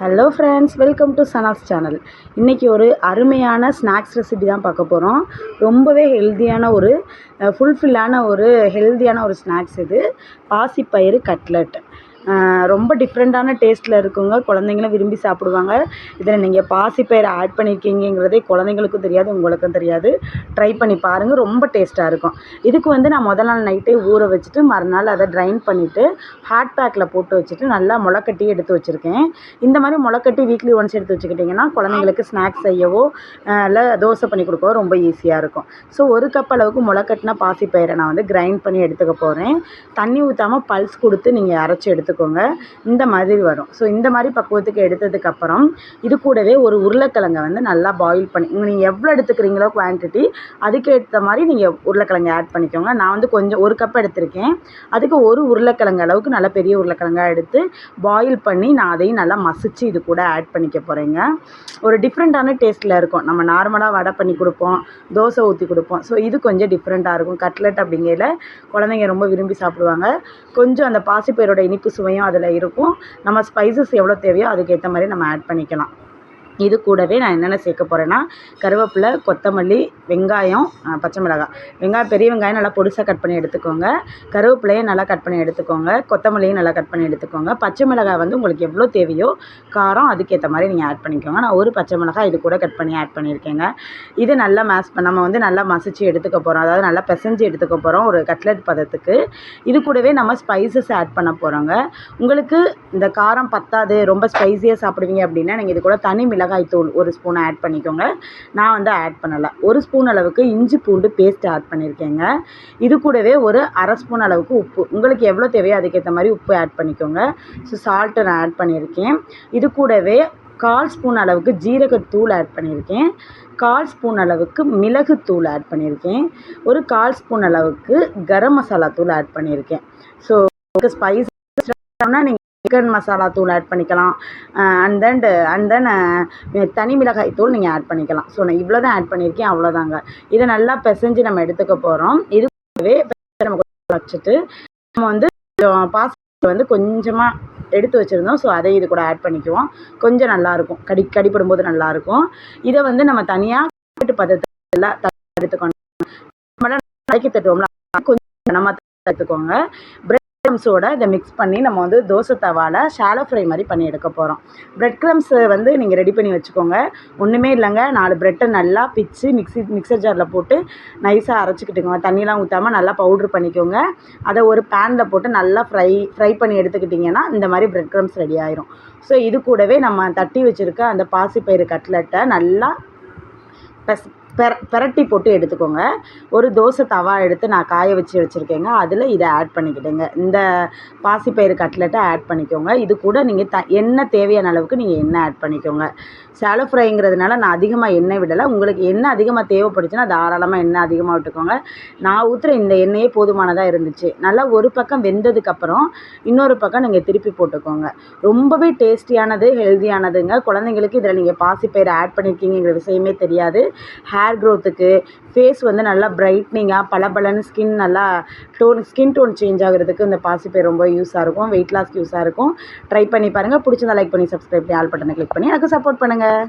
Hello friends welcome to Sana's channel இன்றைக்கி ஒரு அருமையான ஸ்நாக்ஸ் ரெசிபி தான் பார்க்க போகிறோம் ரொம்பவே ஹெல்த்தியான ஒரு ஃபுல்ஃபில்லான ஒரு ஹெல்த்தியான ஒரு ஸ்நாக்ஸ் இது. பாசிப்பயிறு கட்லட் ரொம்ப டிஃப்ரெண்ட்டான டேஸ்ட்டில் இருக்குங்க. குழந்தைங்களும் விரும்பி சாப்பிடுவாங்க. இதில் நீங்கள் பாசிப்பயிறு ஆட் பண்ணியிருக்கீங்கிறதே குழந்தைங்களுக்கும் தெரியாது உங்களுக்கும் தெரியாது. ட்ரை பண்ணி பாருங்கள் ரொம்ப டேஸ்ட்டாக இருக்கும். இதுக்கு வந்து நான் முதல் நாள் நைட்டே ஊற வச்சுட்டு மறுநாள் அதை ட்ரைன் பண்ணிவிட்டு ஹாட் பேக்கில் போட்டு வச்சுட்டு நல்லா முளைக்கட்டி எடுத்து வச்சுருக்கேன். இந்த மாதிரி முளைக்கட்டி வீக்லி ஒன்ஸ் எடுத்து வச்சுக்கிட்டிங்கன்னா குழந்தைங்களுக்கு ஸ்நாக்ஸ் செய்யவோ இல்லை தோசை பண்ணி கொடுக்கவோ ரொம்ப ஈஸியாக இருக்கும். ஸோ ஒரு கப் அளவுக்கு முளைக்கட்டின பாசிப்பயிரை நான் வந்து கிரைண்ட் பண்ணி எடுத்துக்க போகிறேன் தண்ணி ஊற்றாமல் பல்ஸ் கொடுத்து நீங்கள் அரைச்சி எடுத்துக்கோங்க. இந்த மாதிரி வரும். ஸோ இந்த மாதிரி பக்குவத்துக்கு எடுத்ததுக்கப்புறம் இது கூடவே ஒரு உருளைக்கிழங்கை வந்து நல்லா பாயில் பண்ணி நீங்கள் எவ்வளோ எடுத்துக்கிறீங்களோ குவான்டிட்டி அதுக்கேற்ற மாதிரி நீங்கள் உருளைக்கிழங்கு ஆட் பண்ணிக்கோங்க. நான் வந்து கொஞ்சம் ஒரு கப் எடுத்திருக்கேன். அதுக்கு ஒரு உருளைக்கிழங்கு அளவுக்கு நல்லா பெரிய உருளைக்கிழங்கா எடுத்து பாயில் பண்ணி நான் அதையும் நல்லா மசிச்சு இது கூட ஆட் பண்ணிக்க போகிறேங்க ஒரு டிஃப்ரெண்ட்டான டேஸ்ட்டில் இருக்கும். நம்ம நார்மலாக வடை பண்ணி கொடுப்போம் தோசை ஊற்றி கொடுப்போம். ஸோ இது கொஞ்சம் டிஃப்ரெண்ட்டாக இருக்கும். கட்லெட் அப்படிங்கையில் குழந்தைங்க ரொம்ப விரும்பி சாப்பிடுவாங்க. கொஞ்சம் அந்த பாசிப்பயிரோட இனிப்பு சுவையும் அதில் இருக்கும். நம்ம ஸ்பைசஸ் எவ்வளோ தேவையோ அதுக்கேற்ற மாதிரி நம்ம ஆட் பண்ணிக்கலாம். இது கூடவே நான் என்னென்ன சேர்க்க போகிறேன்னா கருவேப்பிலை கொத்தமல்லி வெங்காயம் பச்சை மிளகாய். வெங்காயம் பெரிய வெங்காயம் நல்லா பொடிசாக கட் பண்ணி எடுத்துக்கோங்க. கருவேப்பிலையும் நல்லா கட் பண்ணி எடுத்துக்கோங்க. கொத்தமல்லியும் நல்லா கட் பண்ணி எடுத்துக்கோங்க. பச்சை மிளகாய் வந்து உங்களுக்கு எவ்வளோ தேவையோ காரம் அதுக்கேற்ற மாதிரி நீங்கள் ஆட் பண்ணிக்கோங்க. நான் ஒரு பச்சை மிளகாய் இது கூட கட் பண்ணி ஆட் பண்ணியிருக்கேங்க. இது நல்லா மேஸ் பண்ண நம்ம வந்து நல்லா மசிச்சு எடுத்துக்க போகிறோம் அதாவது நல்லா பிசைஞ்சு எடுத்துக்க போகிறோம் ஒரு கட்லெட் பதத்துக்கு. இது கூடவே நம்ம ஸ்பைசஸ் ஆட் பண்ண போகிறோங்க உங்களுக்கு இந்த காரம் பத்தாது ரொம்ப ஸ்பைஸியாக சாப்பிடுவீங்க அப்படின்னா நீங்கள் இது கூட தனி மிளகாய் தூள் ஒரு ஸ்பூன் ஆட் பண்ணிக்கோங்க. நான் வந்து ஆட் பண்ணலை. ஒரு ஸ்பூன் அளவுக்கு இஞ்சி பூண்டு பேஸ்ட் ஆட் பண்ணியிருக்கேங்க இது கூடவே ஒரு அரை ஸ்பூன் அளவுக்கு உப்பு. உங்களுக்கு எவ்வளோ தேவையோ அதுக்கேற்ற மாதிரி உப்பு ஆட் பண்ணிக்கோங்க. ஸோ சால்ட்டு நான் ஆட் பண்ணியிருக்கேன். இது கூடவே கால் ஸ்பூன் அளவுக்கு ஜீரகத்தூள் ஆட் பண்ணியிருக்கேன். கால் ஸ்பூன் அளவுக்கு மிளகுத்தூள் ஆட் பண்ணியிருக்கேன். ஒரு கால் ஸ்பூன் அளவுக்கு கரம் மசாலா தூள் ஆட் பண்ணியிருக்கேன். ஸோ ஸ்பைஸ் நீங்கள் சிக்கன் மசாலா தூள் ஆட் பண்ணிக்கலாம். அண்ட் தென் அண்ட் தென் தனி மிளகாய் தூள் நீங்கள் ஆட் பண்ணிக்கலாம். ஸோ நான் இவ்வளோ தான் ஆட் பண்ணியிருக்கேன் அவ்வளோதாங்க இதை நல்லா பிசைஞ்சு நம்ம எடுத்துக்க போகிறோம் இது கூடவே நம்ம கொஞ்சம் வச்சுட்டு நம்ம வந்து பாஸ்தா வந்து கொஞ்சமாக எடுத்து வச்சுருந்தோம். ஸோ அதை இது கூட ஆட் பண்ணிக்குவோம். கொஞ்சம் நல்லாயிருக்கும். கடி கடிப்படும் போது நல்லாயிருக்கும். இதை வந்து நம்ம தனியாக பதத்தில் எல்லாம் எடுத்துக்கணும். கடைக்கு தட்டுவோம்ல கொஞ்சம் நம்ம எடுத்துக்கோங்க க்ரம்ஸோட இதை மிக்ஸ் பண்ணி நம்ம வந்து தோசை தவாவில் ஷாலோ ஃப்ரை மாதிரி பண்ணி எடுக்க போகிறோம் ப்ரெட் க்ரம்ஸ் வந்து நீங்கள் ரெடி பண்ணி வச்சுக்கோங்க. ஒன்றுமே இல்லைங்க. நாலு ப்ரெட்டை நல்லா பிச்சு மிக்ஸி மிக்சர் ஜாரில் போட்டு நைஸாக அரைச்சிக்கிட்டுங்க தண்ணிலாம் ஊற்றாமல் நல்லா பவுட்ரு பண்ணிக்கோங்க. அதை ஒரு பேனில் போட்டு நல்லா ஃப்ரை ஃப்ரை பண்ணி எடுத்துக்கிட்டிங்கன்னா இந்த மாதிரி ப்ரெட் க்ரம்ஸ் ரெடி ஆயிரும். ஸோ இது கூடவே நம்ம தட்டி வச்சுருக்க அந்த பாசிப்பயிறு கட்லெட்டை நல்லா பெஸ் பெர பெரட்டி போட்டு எடுத்துக்கோங்க. ஒரு தோசை தவா எடுத்து நான் காய வச்சு வச்சுருக்கேங்க. அதில் இதை ஆட் பண்ணிக்கிடுங்க. இந்த பாசிப்பயிறு கட்லெட்டை ஆட் பண்ணிக்கோங்க. இது கூட நீங்கள் த எண்ணெய் தேவையான அளவுக்கு நீங்கள் எண்ணெய் ஆட் பண்ணிக்கோங்க. சேலோ ஃப்ரைங்கிறதுனால நான் அதிகமாக எண்ணெய் விடலை. உங்களுக்கு எண்ணெய் அதிகமாக தேவைப்படுச்சுன்னா தாராளமாக எண்ணெய் அதிகமாக விட்டுக்கோங்க. நான் ஊற்றுற இந்த எண்ணெயே போதுமானதாக இருந்துச்சு. நல்லா ஒரு பக்கம் வெந்ததுக்கப்புறம் இன்னொரு பக்கம் நீங்கள் திருப்பி போட்டுக்கோங்க. ரொம்பவே டேஸ்டியானது ஹெல்த்தியானதுங்க குழந்தைங்களுக்கு இதில் நீங்கள் பாசிப்பயிறு ஆட் பண்ணியிருக்கீங்கிற விஷயமே தெரியாது. ஹேர் க்ரோத்துக்கு ஃபேஸ் வந்து நல்லா பிரைட்னிங்காக பளபளன்னு ஸ்கின் நல்லா டோன் ஸ்கின் டோன் சேஞ்ச் ஆகிறதுக்கு இந்த பாசிப்பயிர் ரொம்ப யூஸாக இருக்கும் வெயிட் லாஸ்க்கு யூஸாக இருக்கும். ட்ரை பண்ணி பாருங்கள் பிடிச்சதா லைக் பண்ணி சப்ஸ்கிரைப் பண்ணி ஆல் பட்டனை கிளிக் பண்ணி எனக்கு சப்போர்ட் பண்ணுங்கள்